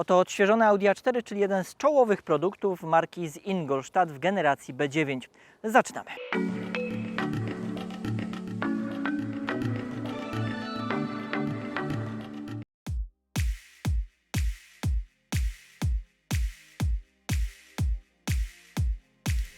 Oto odświeżone Audi A4, czyli jeden z czołowych produktów marki z Ingolstadt w generacji B9. Zaczynamy.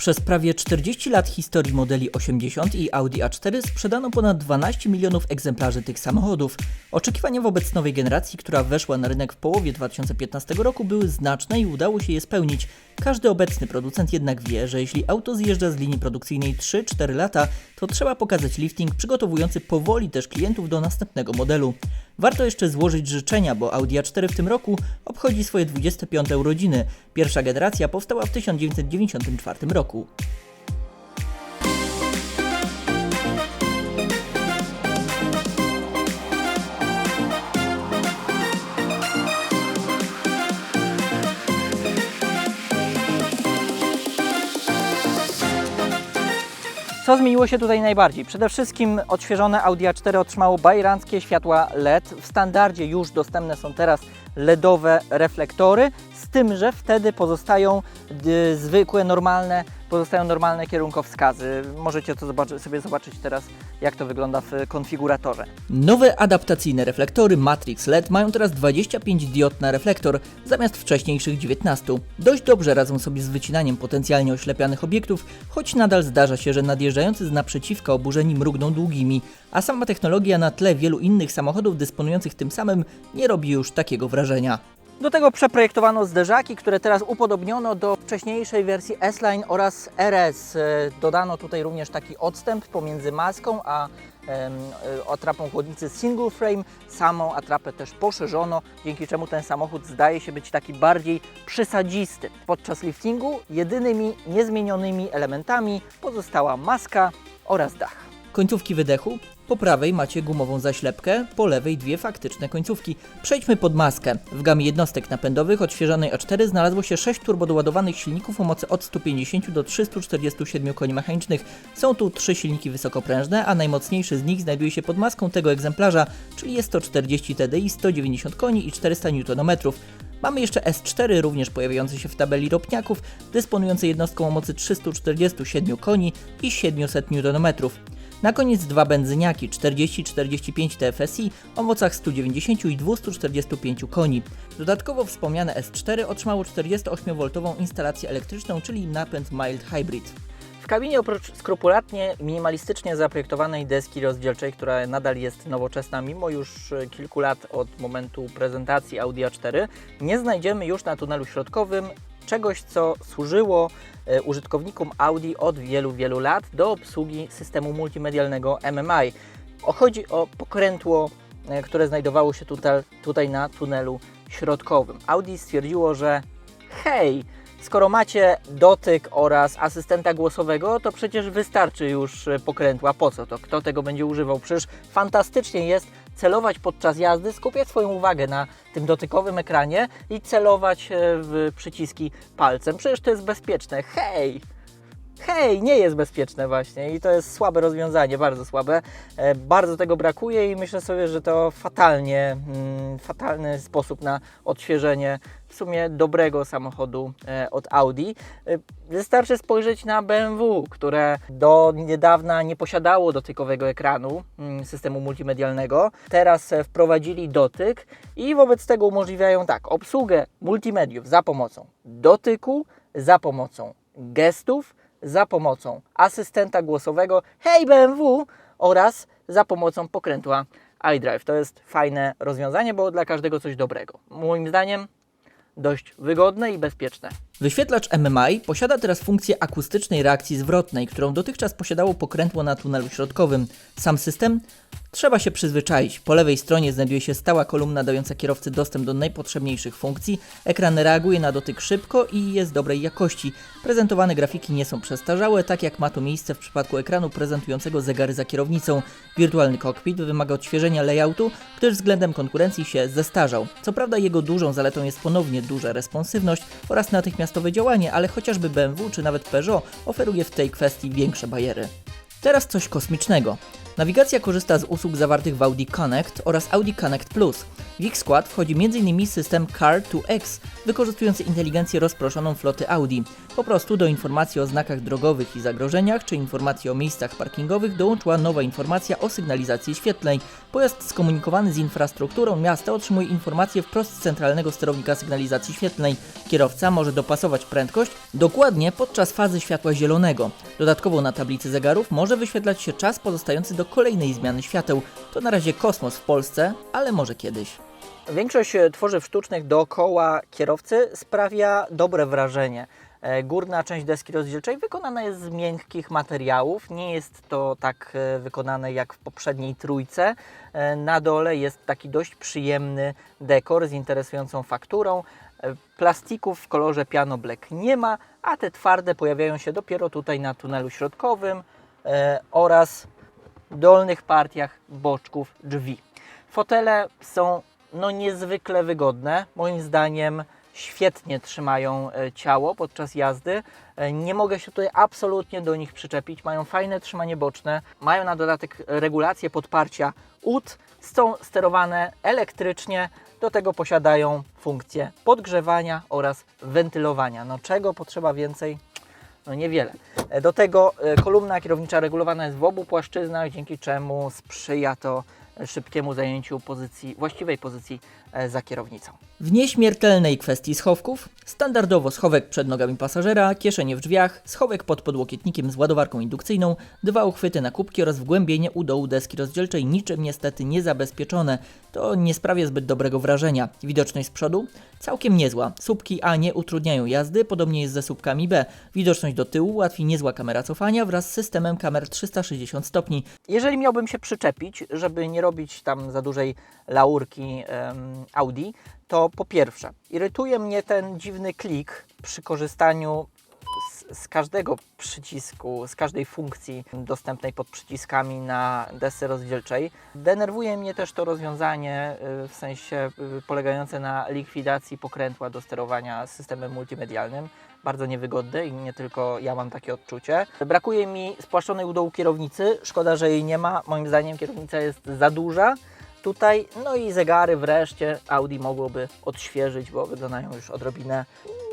Przez prawie 40 lat historii modeli 80 i Audi A4 sprzedano ponad 12 milionów egzemplarzy tych samochodów. Oczekiwania wobec nowej generacji, która weszła na rynek w połowie 2015 roku, były znaczne i udało się je spełnić. Każdy obecny producent jednak wie, że jeśli auto zjeżdża z linii produkcyjnej 3-4 lata, to trzeba pokazać lifting przygotowujący powoli też klientów do następnego modelu. Warto jeszcze złożyć życzenia, bo Audi A4 w tym roku obchodzi swoje 25 urodziny. Pierwsza generacja powstała w 1994 roku. Co zmieniło się tutaj najbardziej? Przede wszystkim odświeżone Audi A4 otrzymało bajeranckie światła LED. W standardzie już dostępne są teraz LEDowe reflektory, z tym, że wtedy pozostają y, zwykłe, normalne, pozostają normalne kierunkowskazy. Możecie to zobaczy, sobie zobaczyć teraz, jak to wygląda w konfiguratorze. Nowe adaptacyjne reflektory Matrix LED mają teraz 25 diod na reflektor, zamiast wcześniejszych 19. Dość dobrze radzą sobie z wycinaniem potencjalnie oślepianych obiektów, choć nadal zdarza się, że nadjeżdżający z naprzeciwka oburzeni mrugną długimi, a sama technologia na tle wielu innych samochodów dysponujących tym samym nie robi już takiego wrażenia. Do tego przeprojektowano zderzaki, które teraz upodobniono do wcześniejszej wersji S-Line oraz RS. E, Dodano tutaj również taki odstęp pomiędzy maską a e, atrapą chłodnicy single frame. Samą atrapę też poszerzono, dzięki czemu ten samochód zdaje się być taki bardziej przysadzisty. Podczas liftingu jedynymi niezmienionymi elementami pozostała maska oraz dach. Końcówki wydechu. Po prawej macie gumową zaślepkę, po lewej dwie faktyczne końcówki. Przejdźmy pod maskę. W gamie jednostek napędowych odświeżonej A4 znalazło się 6 turbodoładowanych silników o mocy od 150 do 347 koni mechanicznych. Są tu trzy silniki wysokoprężne, a najmocniejszy z nich znajduje się pod maską tego egzemplarza, czyli jest 140 TDI, 190 koni i 400 Nm. Mamy jeszcze S4, również pojawiający się w tabeli ropniaków, dysponujący jednostką o mocy 347 koni i 700 Nm. Na koniec dwa benzyniaki 40-45 TFSI o mocach 190 i 245 koni. Dodatkowo wspomniane S4 otrzymało 48V instalację elektryczną, czyli napęd mild hybrid. W kabinie oprócz skrupulatnie, minimalistycznie zaprojektowanej deski rozdzielczej, która nadal jest nowoczesna mimo już e, kilku lat od momentu prezentacji Audi A4, nie znajdziemy już na tunelu środkowym czegoś, co służyło e, użytkownikom Audi od wielu, wielu lat do obsługi systemu multimedialnego MMI. Chodzi o pokrętło, e, które znajdowało się tutaj, tutaj na tunelu środkowym. Audi stwierdziło, że hej, skoro macie dotyk oraz asystenta głosowego, to przecież wystarczy już e, pokrętła. Po co to? Kto tego będzie używał? Przecież fantastycznie jest celować podczas jazdy, skupiać swoją uwagę na tym dotykowym ekranie i celować e, w przyciski palcem. Przecież to jest bezpieczne. Hej! Hej, nie jest bezpieczne właśnie i to jest słabe rozwiązanie, bardzo słabe. E, bardzo tego brakuje i myślę sobie, że to fatalnie, mm, fatalny sposób na odświeżenie w sumie dobrego samochodu e, od Audi. E, Wystarczy spojrzeć na BMW, które do niedawna nie posiadało dotykowego ekranu mm, systemu multimedialnego. Teraz wprowadzili dotyk i wobec tego umożliwiają tak obsługę multimediów za pomocą dotyku, za pomocą gestów, za pomocą asystenta głosowego Hey BMW oraz za pomocą pokrętła iDrive. To jest fajne rozwiązanie, bo dla każdego coś dobrego. Moim zdaniem dość wygodne i bezpieczne. Wyświetlacz MMI posiada teraz funkcję akustycznej reakcji zwrotnej, którą dotychczas posiadało pokrętło na tunelu środkowym. Sam system trzeba się przyzwyczaić. Po lewej stronie znajduje się stała kolumna dająca kierowcy dostęp do najpotrzebniejszych funkcji. Ekran reaguje na dotyk szybko i jest dobrej jakości. Prezentowane grafiki nie są przestarzałe, tak jak ma to miejsce w przypadku ekranu prezentującego zegary za kierownicą. Wirtualny cockpit wymaga odświeżenia layoutu, gdyż względem konkurencji się zestarzał. Co prawda jego dużą zaletą jest ponownie duża responsywność oraz natychmiastowe działanie, ale chociażby BMW czy nawet Peugeot oferuje w tej kwestii większe bariery. Teraz coś kosmicznego. Nawigacja korzysta z usług zawartych w Audi Connect oraz Audi Connect Plus. W ich skład wchodzi m.in. system Car2X, wykorzystujący inteligencję rozproszoną floty Audi. Po prostu do informacji o znakach drogowych i zagrożeniach, czy informacji o miejscach parkingowych dołączyła nowa informacja o sygnalizacji świetlnej. Pojazd skomunikowany z infrastrukturą miasta otrzymuje informacje wprost z centralnego sterownika sygnalizacji świetlnej. Kierowca może dopasować prędkość dokładnie podczas fazy światła zielonego. Dodatkowo na tablicy zegarów może wyświetlać się czas pozostający do kolejnej zmiany świateł. To na razie kosmos w Polsce, ale może kiedyś. Większość e, tworzyw sztucznych dookoła kierowcy sprawia dobre wrażenie. E, Górna część deski rozdzielczej wykonana jest z miękkich materiałów. Nie jest to tak e, wykonane jak w poprzedniej trójce. E, Na dole jest taki dość przyjemny dekor z interesującą fakturą. Plastików w kolorze piano black nie ma, a te twarde pojawiają się dopiero tutaj na tunelu środkowym oraz dolnych partiach boczków drzwi. Fotele są no niezwykle wygodne. Moim zdaniem świetnie trzymają e, ciało podczas jazdy. E, Nie mogę się tutaj absolutnie do nich przyczepić. Mają fajne trzymanie boczne, mają na dodatek regulację podparcia ud, są sterowane elektrycznie. Do tego posiadają funkcję podgrzewania oraz wentylowania. No czego potrzeba więcej? No niewiele. E, Do tego kolumna kierownicza regulowana jest w obu płaszczyznach, dzięki czemu sprzyja to szybkiemu zajęciu pozycji, właściwej pozycji za kierownicą. W nieśmiertelnej kwestii schowków, standardowo schowek przed nogami pasażera, kieszenie w drzwiach, schowek pod podłokietnikiem z ładowarką indukcyjną, dwa uchwyty na kubki oraz wgłębienie u dołu deski rozdzielczej niczym niestety nie zabezpieczone. To nie sprawia zbyt dobrego wrażenia. Widoczność z przodu? Całkiem niezła. Słupki A nie utrudniają jazdy, podobnie jest ze słupkami B. Widoczność do tyłu ułatwi niezła kamera cofania wraz z systemem kamer 360 stopni. Jeżeli miałbym się przyczepić, żeby nie robić tam za dużej laurki em, Audi, to po pierwsze, irytuje mnie ten dziwny klik przy korzystaniu z, z każdego przycisku, z każdej funkcji dostępnej pod przyciskami na desce rozdzielczej. Denerwuje mnie też to rozwiązanie y, w sensie y, polegające na likwidacji pokrętła do sterowania systemem multimedialnym. Bardzo niewygodne i nie tylko ja mam takie odczucie. Brakuje mi spłaszczonej u dołu kierownicy. Szkoda, że jej nie ma. Moim zdaniem kierownica jest za duża tutaj. No i zegary wreszcie Audi mogłoby odświeżyć, bo wyglądają już odrobinę,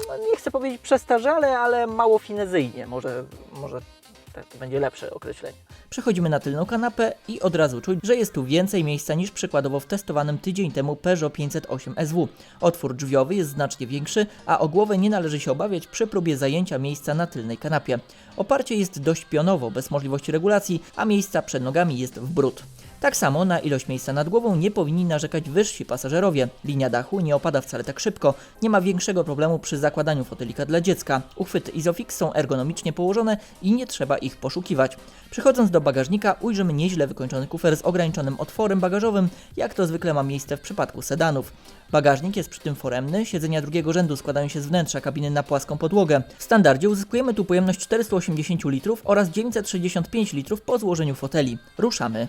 no nie chcę powiedzieć przestarzale, ale mało finezyjnie. Może, może to będzie lepsze określenie. Przechodzimy na tylną kanapę i od razu czuć, że jest tu więcej miejsca niż przykładowo w testowanym tydzień temu Peugeot 508 SW. Otwór drzwiowy jest znacznie większy, a o głowę nie należy się obawiać przy próbie zajęcia miejsca na tylnej kanapie. Oparcie jest dość pionowo, bez możliwości regulacji, a miejsca przed nogami jest w brud. Tak samo na ilość miejsca nad głową nie powinni narzekać wyżsi pasażerowie. Linia dachu nie opada wcale tak szybko, nie ma większego problemu przy zakładaniu fotelika dla dziecka. Uchwyty Isofix są ergonomicznie położone i nie trzeba ich poszukiwać. Przechodząc do bagażnika ujrzymy nieźle wykończony kufer z ograniczonym otworem bagażowym, jak to zwykle ma miejsce w przypadku sedanów. Bagażnik jest przy tym foremny, siedzenia drugiego rzędu składają się z wnętrza kabiny na płaską podłogę. W standardzie uzyskujemy tu pojemność 480 litrów oraz 965 litrów po złożeniu foteli. Ruszamy.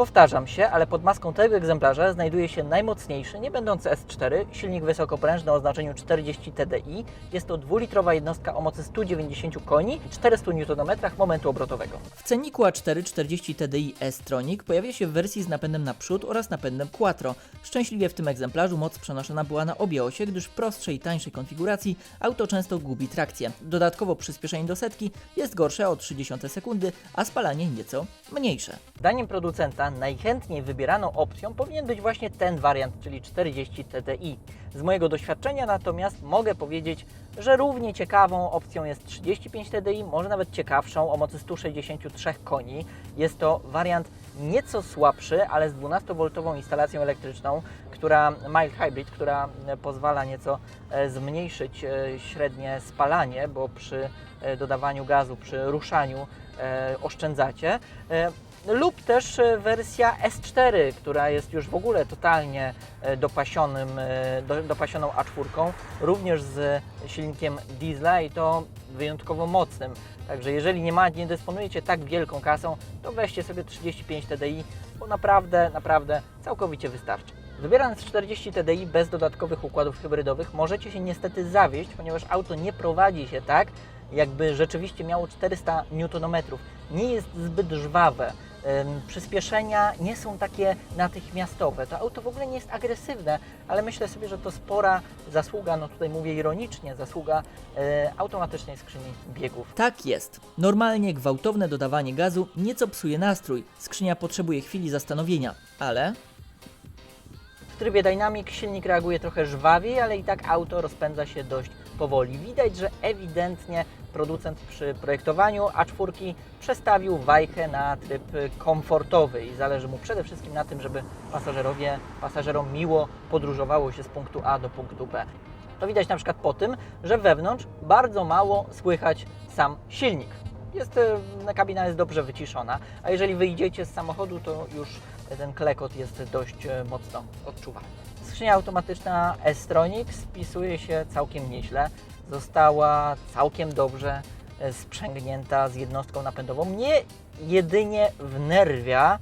Powtarzam się, ale pod maską tego egzemplarza znajduje się najmocniejszy, nie będący S4, silnik wysokoprężny o oznaczeniu 40 TDI. Jest to dwulitrowa jednostka o mocy 190 koni i 400 Nm momentu obrotowego. W cenniku A4 40 TDI S-Tronic pojawia się w wersji z napędem naprzód oraz napędem Quattro. Szczęśliwie w tym egzemplarzu moc przenoszona była na obie osie, gdyż w prostszej i tańszej konfiguracji auto często gubi trakcję. Dodatkowo przyspieszenie do setki jest gorsze o 0,3 sekundy, a spalanie nieco mniejsze. Zdaniem producenta najchętniej wybieraną opcją powinien być właśnie ten wariant, czyli 40 TDI. Z mojego doświadczenia natomiast mogę powiedzieć, że równie ciekawą opcją jest 35 TDI, może nawet ciekawszą o mocy 163 koni. Jest to wariant nieco słabszy, ale z 12V instalacją elektryczną, która mild hybrid, która e, pozwala nieco e, zmniejszyć e, średnie spalanie, bo przy dodawaniu gazu, przy ruszaniu oszczędzacie. Lub też e, wersja S4, która jest już w ogóle totalnie e, dopasionym, e, do, dopasioną A4, również z silnikiem diesla i to wyjątkowo mocnym. Także jeżeli nie, ma, nie dysponujecie tak wielką kasą, to weźcie sobie 35 TDI, bo naprawdę, naprawdę całkowicie wystarczy. Wybierając 40 TDI bez dodatkowych układów hybrydowych możecie się niestety zawieść, ponieważ auto nie prowadzi się tak, jakby rzeczywiście miało 400 Nm. Nie jest zbyt żwawe. Przyspieszenia nie są takie natychmiastowe. To auto w ogóle nie jest agresywne, ale myślę sobie, że to spora zasługa, no tutaj mówię ironicznie, zasługa e, automatycznej skrzyni biegów. Tak jest. Normalnie gwałtowne dodawanie gazu nieco psuje nastrój. Skrzynia potrzebuje chwili zastanowienia, ale w trybie Dynamic silnik reaguje trochę żwawiej, ale i tak auto rozpędza się dość powoli. Widać, że ewidentnie producent przy projektowaniu A4 przestawił wajchę na tryb komfortowy i zależy mu przede wszystkim na tym, żeby pasażerowie, pasażerom miło podróżowało się z punktu A do punktu B. To widać na przykład po tym, że wewnątrz bardzo mało słychać sam silnik. Jest, e, kabina jest dobrze wyciszona, a jeżeli wyjdziecie z samochodu, to już ten klekot jest dość e, mocno odczuwalny. Skrzynia automatyczna S-Tronic spisuje się całkiem nieźle. Została całkiem dobrze e, sprzęgnięta z jednostką napędową. Mnie jedynie wnerwia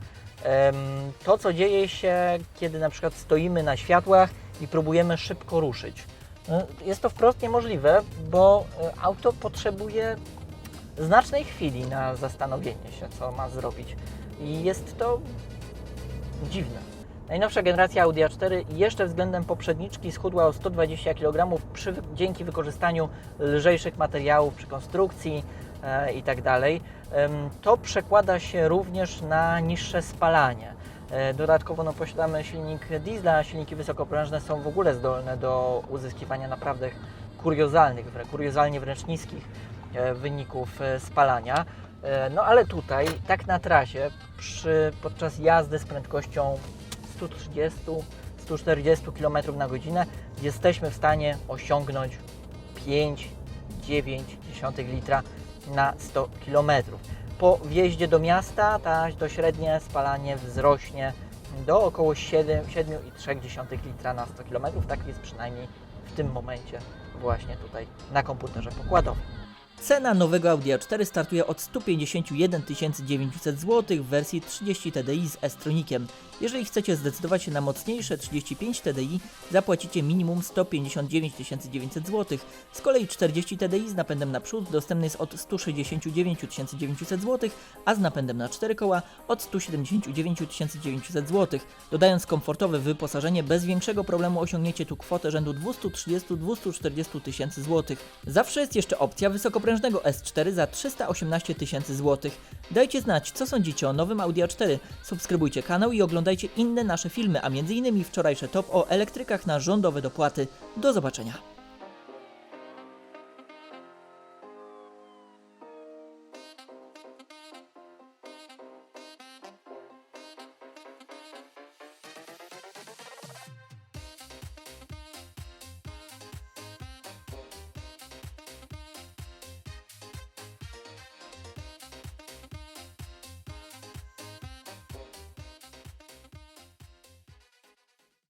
to, co dzieje się, kiedy na przykład stoimy na światłach i próbujemy szybko ruszyć. No, Jest to wprost niemożliwe, bo e, auto potrzebuje znacznej chwili na zastanowienie się, co ma zrobić. I jest to dziwne. Najnowsza generacja Audi A4 jeszcze względem poprzedniczki schudła o 120 kg przy, dzięki wykorzystaniu lżejszych materiałów przy konstrukcji e, i tak To przekłada się również na niższe spalanie. E, Dodatkowo no, posiadamy silnik diesla, silniki wysokoprężne są w ogóle zdolne do uzyskiwania naprawdę kuriozalnych, kuriozalnie wręcz niskich e, wyników e, spalania. No ale tutaj, tak na trasie, przy, podczas jazdy z prędkością 130-140 km na godzinę jesteśmy w stanie osiągnąć 5,9 litra na 100 km. Po wjeździe do miasta ta, to średnie spalanie wzrośnie do około 7 7,3 litra na 100 km. Tak jest przynajmniej w tym momencie właśnie tutaj na komputerze pokładowym. Cena nowego Audi A4 startuje od 151 900 zł w wersji 30 TDI z S-tronikiem. Jeżeli chcecie zdecydować się na mocniejsze 35 TDI, zapłacicie minimum 159 900 zł. Z kolei 40 TDI z napędem na przód dostępny jest od 169 900 zł, a z napędem na 4 koła od 179 900 zł. Dodając komfortowe wyposażenie, bez większego problemu osiągniecie tu kwotę rzędu 230-240 tysięcy złotych. Zawsze jest jeszcze opcja wysokoprężnego S4 za 318 tysięcy złotych. Dajcie znać, co sądzicie o nowym Audi A4. Subskrybujcie kanał i oglądajcie inne nasze filmy, a m.in. wczorajsze top o elektrykach na rządowe dopłaty. Do zobaczenia.